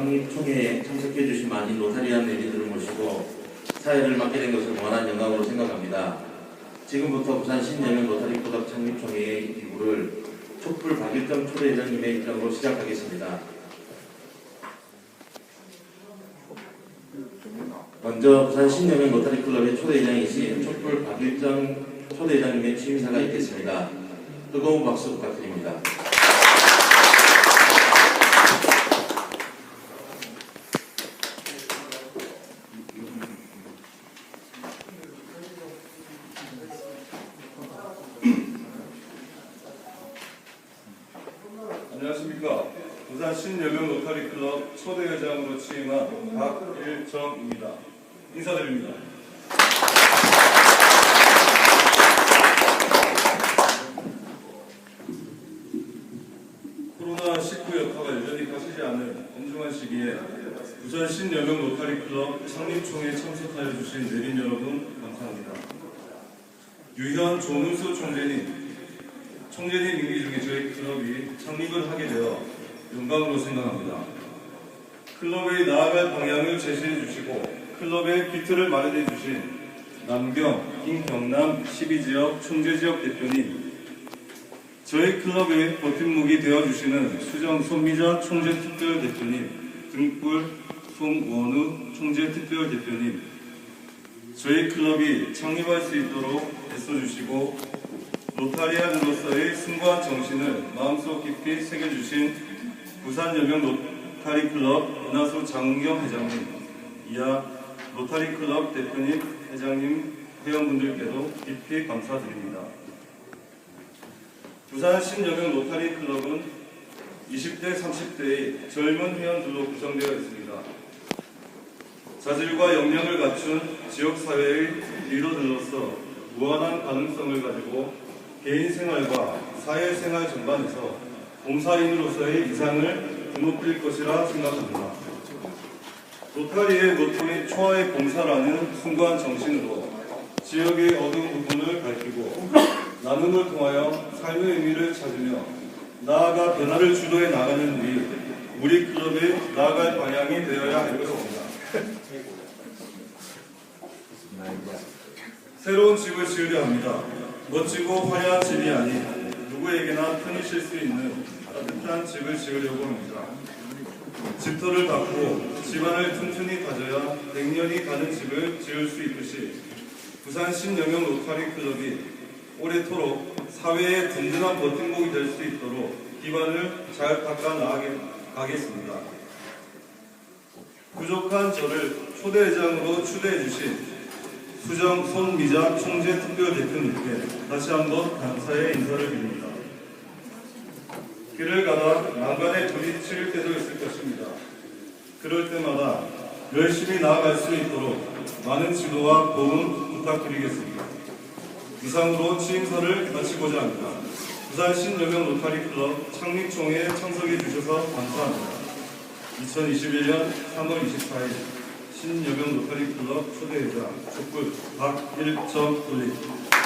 창립총회에 참석해 주신 많은 로타리안 내리들을 모시고 사회를 맡게 된 것을 무한한 영광으로 생각합니다. 지금부터 부산 신여명 로타리 클럽 창립총회의 기구를 촛불 박일정 초대회장님의 입장으로 시작하겠습니다. 먼저 부산 신여명 로타리 클럽의 초대회장이신 촛불 박일정 초대회장님의 취임사가 있겠습니다. 뜨거운 박수 부탁드립니다. 안녕하십니까. 부산 신여명 로타리 클럽 초대회장으로 취임한 박일정입니다. 인사드립니다. 코로나19 여파가 여전히 가시지 않은 엄중한 시기에 부산 신여명 로타리 클럽 창립총회에 참석하여 주신 내린 여러분 감사합니다. 유현 조문수 총재님, 총재님 임기 중에 저희 클럽이 창립을 하게 되어 영광으로 생각합니다. 클럽의 나아갈 방향을 제시해 주시고 클럽의 기틀을 마련해 주신 남경, 김경남 12지역 총재지역 대표님 저희 클럽의 버팀목이 되어주시는 수정 손미자 총재특별 대표님 등불 송원우 총재특별 대표님 저희 클럽이 창립할 수 있도록 애써주시고 로타리안으로서의 숭고한 정신을 마음속 깊이 새겨주신 부산 여명 로타리 클럽 은하수 장은경 회장님, 이하 로타리 클럽 대표님, 회장님, 회원분들께도 깊이 감사드립니다. 부산 신여명 로타리 클럽은 20대, 30대의 젊은 회원들로 구성되어 있습니다. 자질과 역량을 갖춘 지역사회의 리더들로서 무한한 가능성을 가지고 개인 생활과 사회생활 전반에서 봉사인으로서의 이상을 드높일 것이라 생각합니다. 로타리의 모토인 초아의 봉사라는 숭고한 정신으로 지역의 어두운 부분을 밝히고 나눔을 통하여 삶의 의미를 찾으며 나아가 변화를 주도해 나가는 우리 우리 클럽의 나아갈 방향이 되어야 할 것입니다. 새로운 집을 지으려 합니다. 멋지고 화려한 집이 아닌 누구에게나 편히 쉴 수 있는 따뜻한 집을 지으려고 합니다. 집터를 닦고 집안을 튼튼히 다져야 100년이 가는 집을 지을 수 있듯이 부산 신영영 로타리 클럽이 오래도록 사회의 든든한 버팀목이 될 수 있도록 기반을 잘 닦아 나가겠습니다. 부족한 저를 초대회장으로 추대해 주신 수정 손미자 총재 특별 대표님께 다시 한번 감사의 인사를 드립니다. 길을 가다 난간에 부딪힐 때도 있을 것입니다. 그럴 때마다 열심히 나아갈 수 있도록 많은 지도와 도움 부탁드리겠습니다. 이상으로 취임서를 마치고자 합니다. 부산 신여명 로타리 클럽 창립총회에 참석해 주셔서 감사합니다. 2021년 3월 24일 신여명 로타리 클럽 초대회장 촛불 박일정 올립니다.